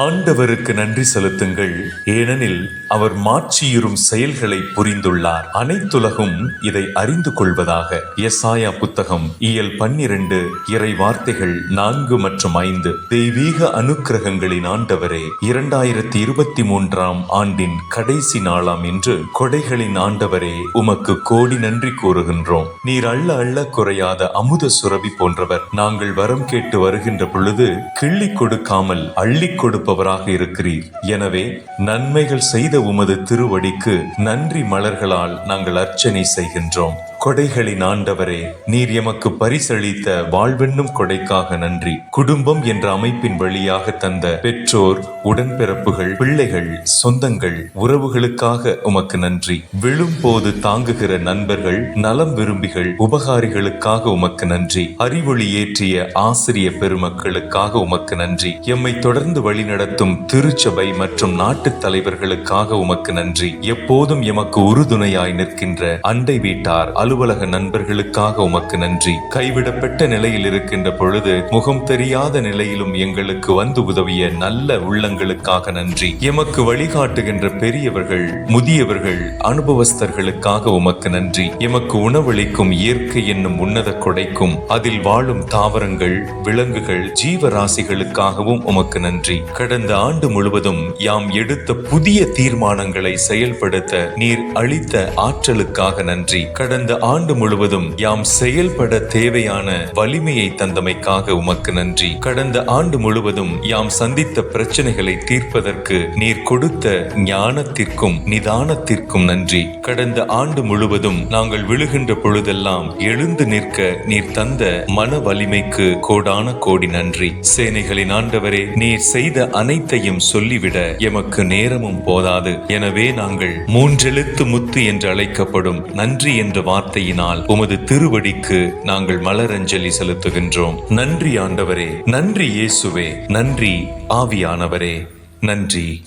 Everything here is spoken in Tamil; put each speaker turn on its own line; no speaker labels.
ஆண்டவருக்கு நன்றி செலுத்துங்கள். ஏனெனில் அவர் மாட்சியுறும் செயல்களை புரிந்துள்ளார். அனைத்துலகும் இதை அறிந்து கொள்வதாக எசாயா புத்தகம் இயல் பன்னிரண்டு இறை வார்த்தைகள் நான்கு மற்றும் ஐந்து. தெய்வீக அனுக்கிரகங்களின் ஆண்டவரே இரண்டாயிரத்தி இருபத்தி மூன்றாம் ஆண்டின் கடைசி நாளாம் என்று கொடைகளின் ஆண்டவரே உமக்கு கோடி நன்றி கூறுகின்றோம். நீர் அள்ள அள்ள குறையாத அமுத சுரபி போன்றவர். நாங்கள் வரம் கேட்டு வருகின்ற பொழுது கிள்ளி கொடுக்காமல் அள்ளி கொடுப்பவராக இருக்கிறீர். எனவே நன்மைகள் செய்த உமது திருவடிக்கு நன்றி மலர்களால் நாங்கள் அர்ச்சனை செய்கின்றோம். கொடைகளின் ஆண்டவரே நீர் எமக்கு பரிசளித்த வாழ்வென்னும் கொடைக்காக நன்றி. குடும்பம் என்ற அமைப்பின் வழியாக தந்த பெற்றோர் உடன்பிறப்புகள் பிள்ளைகள் சொந்தங்கள் உறவுகளுக்காக உமக்கு நன்றி. விழும்போது தாங்குகிற நண்பர்கள் நலம் விரும்பிகள் உபகாரிகளுக்காக உமக்கு நன்றி. அறிவொளி ஏற்றிய ஆசிரிய பெருமக்களுக்காக உமக்கு நன்றி. எம்மை தொடர்ந்து வழிநடத்தும் திருச்சபை மற்றும் நாட்டு தலைவர்களுக்காக உமக்கு நன்றி. எப்போதும் எமக்கு உறுதுணையாய் நிற்கின்ற அண்டை வீட்டார் அலுவலக நண்பர்களுக்காக உமக்கு நன்றி. கைவிடப்பட்ட நிலையில் இருக்கின்ற பொழுது முகம் தெரியாத நிலையிலும் எங்களுக்கு வந்து உதவிய நல்ல உள்ளங்களுக்காக நன்றி. எமக்கு வழிகாட்டுகின்ற பெரியவர்கள் முதியவர்கள் அனுபவஸ்தர்களுக்காக உமக்கு நன்றி. எமக்கு உணவளிக்கும் இயற்கை என்னும் உன்னத கொடைக்கும் அதில் வாழும் தாவரங்கள் விலங்குகள் ஜீவராசிகளுக்காகவும் உமக்கு நன்றி. கடந்த ஆண்டு முழுவதும் யாம் எடுத்த புதிய தீர்மானங்களை செயல்படுத்த நீர் அளித்த ஆற்றலுக்காக நன்றி. கடந்த ஆண்டு முழுவதும் யாம் செயல்பட தேவையான வலிமையை தந்தமைக்காக உமக்கு நன்றி. கடந்த ஆண்டு முழுவதும் யாம் சந்தித்த பிரச்சனைகளை தீர்ப்பதற்கு நீர் கொடுத்த ஞானத்திற்கும் நிதானத்திற்கும் நன்றி. கடந்த ஆண்டு முழுவதும் நாங்கள் விழுகின்ற பொழுதெல்லாம் எழுந்து நிற்க நீர் தந்த மன வலிமைக்கு கோடான கோடி நன்றி. சேனைகளின் ஆண்டவரே நீர் செய்த அனைத்தையும் சொல்லிவிட எமக்கு நேரமும் போதாது. எனவே நாங்கள் மூன்றெழுத்து முத்து என்று அழைக்கப்படும் நன்றி என்ற வார்த்தையினால் உமது திருவடிக்கு நாங்கள் மலரஞ்சலி செலுத்துகின்றோம். நன்றி ஆண்டவரே நன்றி இயேசுவே நன்றி ஆவியானவரே நன்றி.